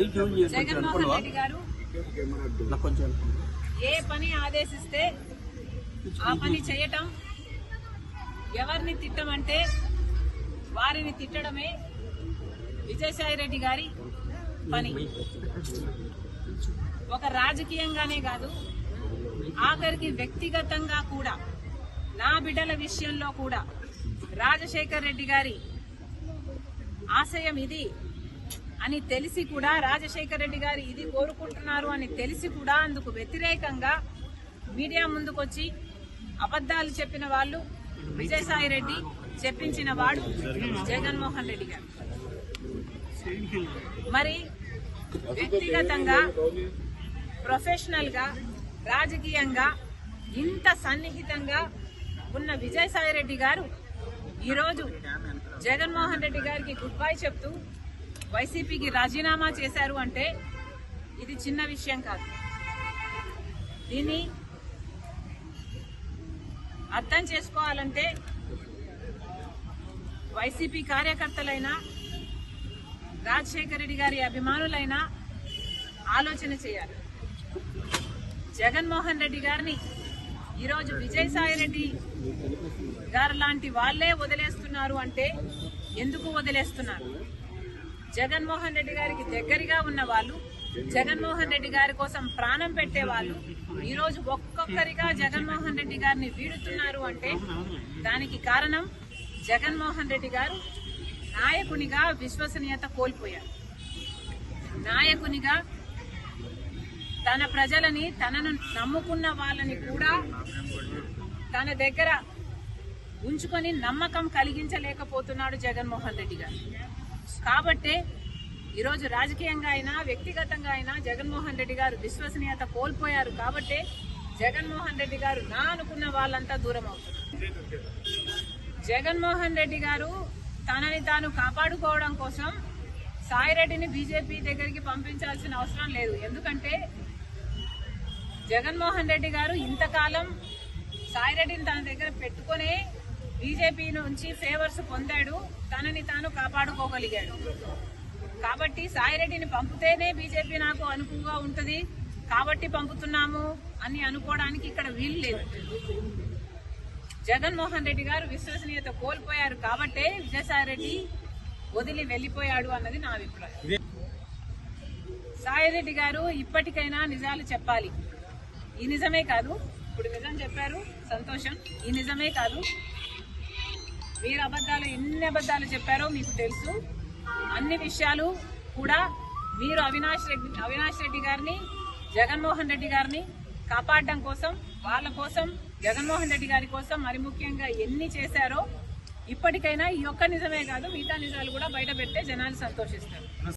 జగన్మోహన్ రెడ్డి గారు ఏ పని ఆదేశిస్తే ఆ పని చేయటం ఎవరిని తిట్టమంటే వారిని తిట్టడమే విజయసాయి రెడ్డి గారి పని. ఒక రాజకీయంగానే కాదు ఆఖరికి వ్యక్తిగతంగా కూడా నా బిడ్డల విషయంలో కూడా రాజశేఖర్ రెడ్డి గారి ఆశయం ఇది. అని తెలిసి కూడా రాజశేఖర్ రెడ్డి గారు ఇది కోరుకుంటున్నారు అని తెలిసి కూడా అందుకు వ్యతిరేకంగా మీడియా ముందుకొచ్చి అబద్ధాలు చెప్పిన వాళ్ళు విజయసాయి రెడ్డి చెప్పించిన వాడు జగన్మోహన్ రెడ్డి గారు. మరి వ్యక్తిగతంగా ప్రొఫెషనల్గా రాజకీయంగా ఇంత సన్నిహితంగా ఉన్న విజయసాయి రెడ్డి గారు ఈరోజు జగన్మోహన్ రెడ్డి గారికి గుడ్ బై చెప్తూ వైసీపీకి రాజీనామా చేశారు అంటే ఇది చిన్న విషయం కాదు. దీన్ని అర్థం చేసుకోవాలంటే వైసీపీ కార్యకర్తలైనా రాజశేఖర రెడ్డి గారి అభిమానులైనా ఆలోచన చేయాలి. జగన్మోహన్ రెడ్డి గారిని ఈరోజు విజయసాయి రెడ్డి గారు లాంటి వాళ్ళే వదిలేస్తున్నారు అంటే ఎందుకు వదిలేస్తున్నారు? జగన్మోహన్ రెడ్డి గారికి దగ్గరగా ఉన్న వాళ్ళు జగన్మోహన్ రెడ్డి గారి కోసం ప్రాణం పెట్టే వాళ్ళు ఈ రోజు ఒక్కొక్కరిగా జగన్మోహన్ రెడ్డి గారిని వీడుతున్నారు అంటే దానికి కారణం జగన్మోహన్ రెడ్డి గారు నాయకునిగా విశ్వసనీయత కోల్పోయారు. నాయకునిగా తన ప్రజలని తనను నమ్ముకున్న వాళ్ళని కూడా తన దగ్గర ఉంచుకొని నమ్మకం కలిగించలేకపోతున్నాడు జగన్మోహన్ రెడ్డి గారు. కాబట్టే ఈరోజు రాజకీయంగా అయినా వ్యక్తిగతంగా అయినా జగన్మోహన్ రెడ్డి గారు విశ్వసనీయత కోల్పోయారు. కాబట్టే జగన్మోహన్ రెడ్డి గారు నా అనుకున్న వాళ్ళంతా దూరం అవుతున్నారు. జగన్మోహన్ రెడ్డి గారు తనని తాను కాపాడుకోవడం కోసం సాయిరెడ్డిని బీజేపీ దగ్గరికి పంపించాల్సిన అవసరం లేదు. ఎందుకంటే జగన్మోహన్ రెడ్డి గారు ఇంతకాలం సాయిరెడ్డిని తన దగ్గర పెట్టుకునే బీజేపీ నుంచి ఫేవర్స్ పొందాడు. తనని తాను కాపాడుకోగలిగాడు. కాబట్టి సాయిరెడ్డిని పంపితేనే బీజేపీ నాకు అనుకువగా ఉంటుంది. కాబట్టి పంపుతున్నాము అని అనుకోవడానికి ఇక్కడ వీలు లేదు. జగన్మోహన్ రెడ్డి గారు విశ్వసనీయత కోల్పోయారు కాబట్టే విజయసాయి రెడ్డి వదిలి వెళ్ళిపోయాడు అన్నది నా అభిప్రాయం. సాయిరెడ్డి గారు ఇప్పటికైనా నిజాలు చెప్పాలి. ఈ నిజమే కాదు. ఇప్పుడు నిజం చెప్పారు. సంతోషం. ఈ నిజమే కాదు. మీరు అబద్ధాలు ఎన్ని అబద్ధాలు చెప్పారో మీకు తెలుసు. అన్ని విషయాలు కూడా మీరు అవినాష్ రెడ్డి అవినాష్ రెడ్డి గారిని జగన్మోహన్ రెడ్డి గారిని కాపాడడం కోసం వాళ్ళ కోసం జగన్మోహన్ రెడ్డి గారి కోసం మరి ముఖ్యంగా ఎన్ని చేశారో ఇప్పటికైనా ఈ ఒక్క నిజమే కాదు మిగతా నిజాలు కూడా బయట పెడితే జనాలు సంతోషిస్తారు.